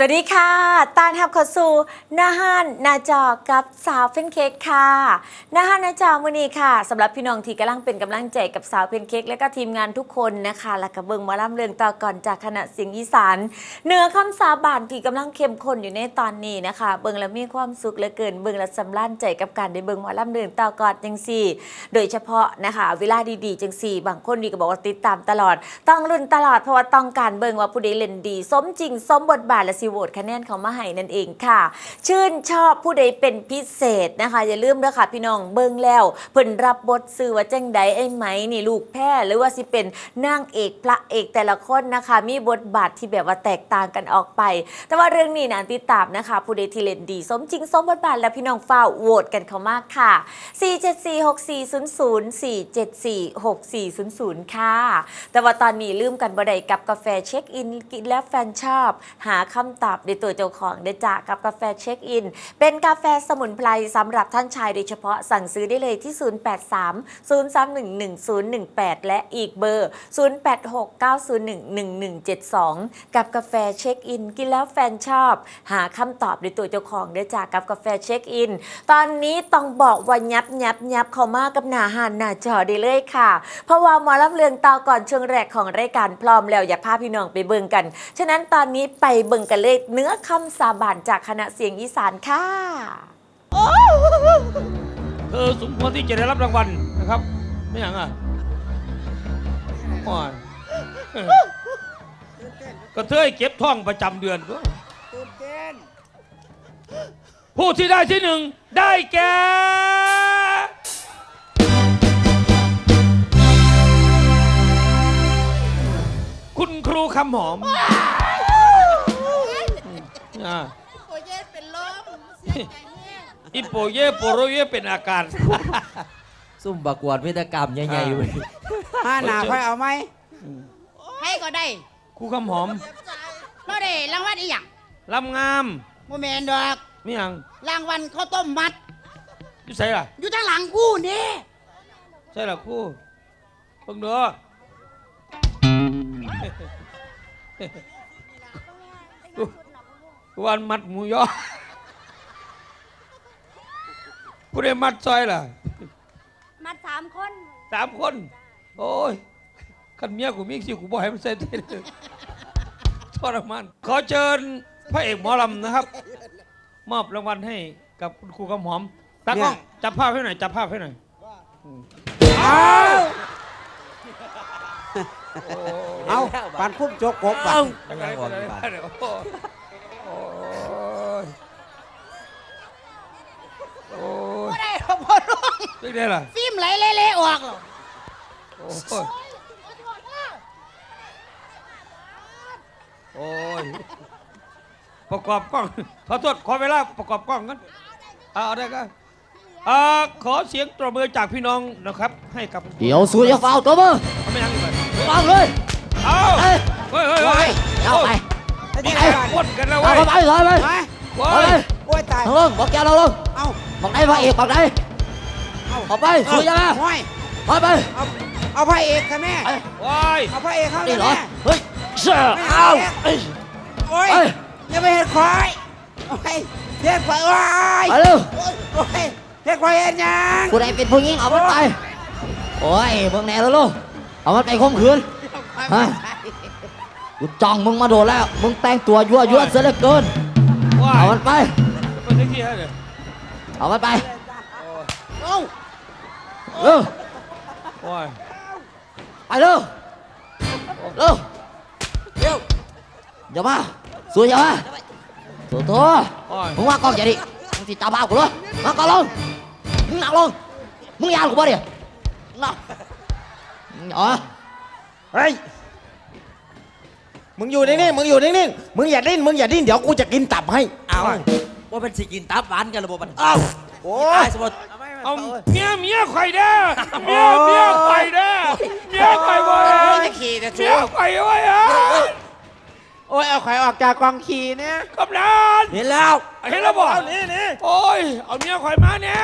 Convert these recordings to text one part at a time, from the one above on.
สวัสดีค่ะตานทับข้าสู่หน้าห้านนาจอกับสาวเพนเค้กค่ะหน้าห้านนาจอมือนี้ค่ะสำหรับพี่น้องที่กำลังเป็นกำลังใจกับสาวเพนเค้กและก็ทีมงานทุกคนนะคะและก็เบิงมาล่ำเรืองต่อก่อนจากคณะเสียงอีสานเนื้อคำสาบานที่กำลังเข้มข้นอยู่ในตอนนี้นะคะ เบิงแล้วมีความสุขเหลือเกินเบิงแล้วสำลันใจกับการได้เบิงมาล่ำเรืองต่อก่อนจังสี่ โดยเฉพาะนะคะ เวลาดีๆจังสี่ บางคนดีก็บอกว่าติดตามตลอด ต้องรุ่นตลอดเพราะว่าต้องการเบิงว่าผู้ใดเล่นดี สมจริงสมบทบาทและสิโหวตคะแนนเขามาให้นั่นเองค่ะ ชื่นชอบผู้ใดเป็นพิเศษนะคะ อย่าลืมเด้อค่ะพี่น้องเบิ่งแล้วเพิ่นรับบทซื้อว่าจังใดไอ้ไหมนี่ลูกแพ้หรือว่าสิเป็นนางเอกพระเอกแต่ละคนนะคะ มีบทบาทที่แบบว่าแตกต่างกันออกไป แต่ว่าเรื่องนี้นะติดตามนะคะ ผู้ใดที่เล่นดีสมจริงสมบทบาทและพี่น้องฝ้าโหวตกันเขามากค่ะ 4746400 4746400 ค่ะ แต่ว่าตอนนี้ลืมกันบ่ได้กับกาแฟเช็คอินกินแล้วแฟนชอบ หาคำตอบในตัวเจ้าของได้จากับกาแฟเช็คอิน เป็นกาแฟสมุนไพรสำหรับท่านชายโดยเฉพาะสั่งซื้อได้เลยที่ 083 031 1018 และอีกเบอร์ 086 901 1172 กับกาแฟเช็คอิน กินแล้วแฟนชอบ หาคำตอบในตัวเจ้าของได้จากับกาแฟเช็คอิน ตอนนี้ต้องบอกว่ายับยับยับเขามากับหนาหานหนาจอได้เลยค่ะ เพราะว่าหมอลำเลืองตาก่อนช่วงแรกของรายการพร้อมแล้วอยากพาพี่น้องไปเบิ่งกัน ฉะนั้นตอนนี้ไปเบิ่งกันเลยเนื้อคำสาบานจากคณะเสียงอีสานค่ะ เธอสมควรที่จะได้รับรางวัลนะครับ ไม่อย่างอะอ่ออก็เธอเก็บท่องประจำเดือนด้วยตื่นเต้นผู้ที่ได้ที่หนึ่งได้แก่คุณครูคำหอม อ่าโอ้ยเย็นเป็นลมเสียใจเนี่ยอิโปเย่โปโรเย่เป็นอาการ ซุ่มประกวดวิทยกรรมใหญ่ๆอยู่ห้าหนาค่อยเอาไหมให้ก็ได้ครูคำหอมบ่ได้รางวัลอีหยังลำงามบ่แม่นดอกไม่อย่างรางวัลข้าวต้มมัดอยู่ใส่ล่ะอยู่ทางหลังกูนี่ใช่ล่ะครูเพิ่งเด้อกูกู วันมัดหมูยอผู้ได้มัดซอยล่ะ มาสามคนสามคน โอ้ยขันเมียกูมีสิกูบอกให้มันเสร็จเลยทรมานขอเชิญพระเอกหมอลำนะครับ มอบรางวัลให้กับคุณครูคำหอมตากล้องจับภาพให้หน่อยจับภาพให้หน่อยเอาปานคุ้มโจกกบบัดไปไหนไปไหนไปไหนโอ้โอ้ยโอ้ย บ่ได้ดอกพ่อ น้องเรื่องได้ล่ะฟิล์มไหลเละๆออกหรอกโอ้ยโอ้ยประกอบกล้องขอโทษขอเวลาประกอบกล้องกันเอาเอาได้ก็อ่าขอเสียงตบมือจากพี่น้องนะครับ ให้กับเดี๋ยวสู้อย่าฟาวตัวมือเอาไม่ยังอีกเลยฟาวเลยเอาเอ้ยเฮ้ยเฮ้ยเฮ้ยเอาไปมีการพ่นกันแล้วเอาเว้ยไปถอยไปไปเว้เอาไปยโอ้ยตายทางลงบอกแกเราลงเอาบอกไหนพระเอกบอกไหนเอาเอาไปสู้อย่ามาห้อยถอยไปเอาเอาพระเอกค่ะแม่ไปว้ายเอาพระเอกเข้านี่เลยเหรอแม่เฮ้ยเชื่อเอาเอ้ยโอ้ยเอ้ยอย่าไปเห็นควายโอ้ยเฮ็ดควายโอ้ยไปเร็วโอ้ยเฮ็ดควายเฮ็ดหยังผู้ใดเป็นผู้หญิงเอามันไป โอ้ยเบิ่งแน่แล้วลูกเอามันไปข่มขืนฮะกูจ้องมึงมาโดนแล้ว มึงแต่งตัวยั่วยั่วเสียเหลือเกินว้ายเอามันไปไปเซ็กซี่ฮะเนี่ยเอามันไป เอ้า เร็วว้ายไปเร็วเร็วเดี๋ยวอย่ามาสู้อย่ามาสู้ตัวว้ายมึงว่ากล้องอย่าดิมึงติดตาบ้ากูเหรอมาก่อนลงมึงหนักลงมึงยานกูป่ะเนี่ยน่ะอ๋อเฮ้ยมึงอยู่นิ่งๆมึงอยู่นิ่งๆมึงอย่าดิ้น มึงอย่าดิ้น เดี๋ยวกูจะกินตับให้ เอาว่าเป็นสิกินตับหวานกันระบบมันเอ้าโอ้ยสมมติ เอาเมียเมียไข่อยเด้อเมียเมียไข่อยเด้อเมียไข่อยบ่โอ้เอ้ยยจะขี่จะเมีชูยไข่อยไว้อะโอ้ยเอาไข่ออกจากกองขี่เนี่ยกำนันเห็นแล้วเห็นแล้วบ่เอานี่นี่โอ้ยเอาเมียไข่อยมาเนี่ย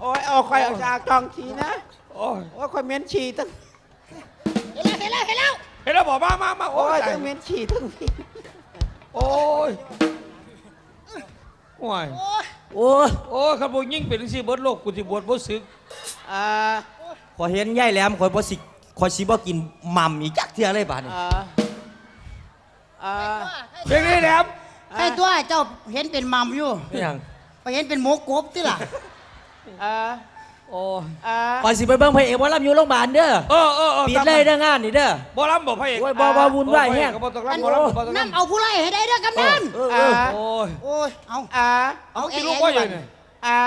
โอ้ยเอาไข่ออกจากกองขี่นะโอ้ยโอ้ยไข่เหม็นฉี่ตั้งเห็นแล้วเห็นแล้วเห็นแล้วเห็นแล้วบ่มามามาโอ้โอ้ยยทั้งเหม็นฉี่ทั้งพี่โอ้ยโอ้ย โอ้ยโอ้ยขันบ่ยิ่งเป็นสิเบิดโลกกูสิบวชบ่สึกอ่าขอยเห็นยายแหลมขอยบ่สิขอยสิบ่กินหม่ำอีกจักเทื่อเลยบาดนี้อ่าอ่าเพลงนี้แหลมไอ้ตัวเจ้าเห็นเป็นมัมอยู่ไม่หยัง ไปเห็นเป็นหมกกบที่ล่ะ อ่า โอ้ยอ่าขอยสิไปเบิ่งพระเอกหมอลำอยู่โรงพยาบาลเด้อเออเออเออปิดเลยเด้องานนี่เด้อบ่ลำบ่พระเอกโอ้ยบ่บ่วุ่นวายแฮงก็บ่ต้องลำบ่ลำบ่ต้องน้ำลำเอาผู้ไล่ให้ได้เด้อกำนันเออเออ่าอโอ้ยโอ้ยเอาอ่าเอาสิลูกว่าอย่างไงอ่า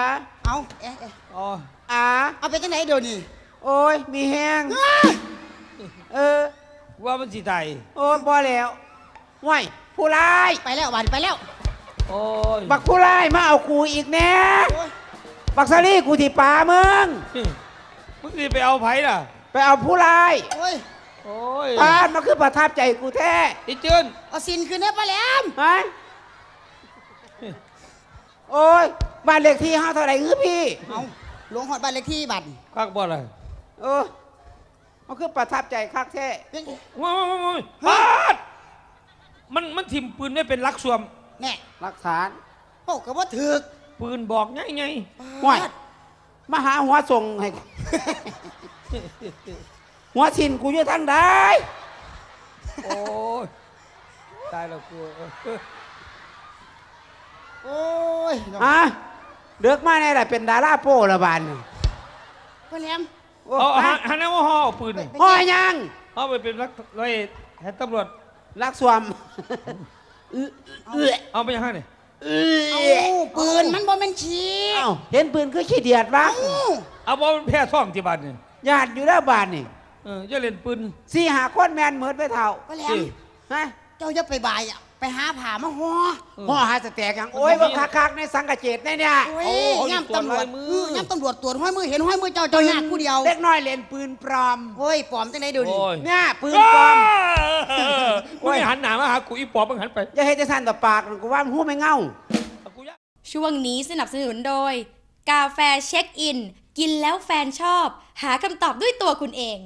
เอาเอ๊ะเอ๊ะอ๋ออ่าเอาไปจังไหนเดี๋ยวนี้โอ้ยมีแห้งเออว่ามันสิตายโอ้ยบ่แล้วห่วยผู้ร้ายไปแล้ววันไปแล้วโอ้ยบักผู้ร้ายมาเอากูอีกแน่โอ้ย บักซารี่กูที่ป่ามึง มึงสิไปเอาไผล่ะ ไปเอาผู้ร้ายโอ้ยโอ้ยปานมาคือประทับใจกูแท้อีเจินเอาสินคืนได้ปะแหลมฮะโอ้ยบ้านเลขที่ห้าเท่าไหร่คือพี่เอาลงหอดบ้านเลขที่บัตรคักบ่ล่ะเออมันคือประทับใจคักแท้ว้าวว้าวปาดมันมันถิ่มปืนไม่เป็นลักสวมแน่หลักฐานโอ้ก็ว่าถึก ปืนบอกไงไงห่วยมาหาหัวส่งให้กู หัวชินกูอยู่ทางใดโอ้ยตายแล้วกูโอ้ยอะเลือกมาในแหละเป็นดาราโป้ละบานนี่ปะแหลมโอ้เอาเอาฮะหันหน้าว่าห่อเอาปืนนี่ห่อยัง เอาไปเป็นลักร้อยแทนตำรวจลักสวมเอื้อเอื้อเอาไปยังไงนี่เอื้ เอาอปืนมันบ่แม่นชีเอ้าเห็นปืนคือขี้เดียดบ้างเอ้าเอาบอมันแพ้ท่องที่บ้านนี่ญาติอยู่แล้วบานนี่เออจะเล่นปืนสี่หาคนแมนเหมือนไปเท่าปะแหลสิมฮะ เจ้าจะไปบ่ายอะ ไปหาผ่ามาห่อห่อหาสแตกยังโอ้ยว่าคักๆในสังกะเจตในเนี่ยโอ้ยย่ำตำรวจเออย่ำตำรวจตรวจห้อยมือเห็นห้อยมือเจ้าเจ้าหน้าผู้เดียวเล็กน้อยเล่นปืนปลอมโอ้ยปลอมจังไหนเดี๋ยวนี้โอ้ยเนี่ยปืนปลอมกูไม่หันหน้ามาหากูอีปอบมึงหันไปอย่าให้จะสั่นต่อปากกูว่ามันหูไม่เง่าเอากูยะช่วงนี้สนับสนุนโดย กาแฟเช็คอิน กินแล้วแฟนชอบ หาคำตอบด้วยตัวคุณเอง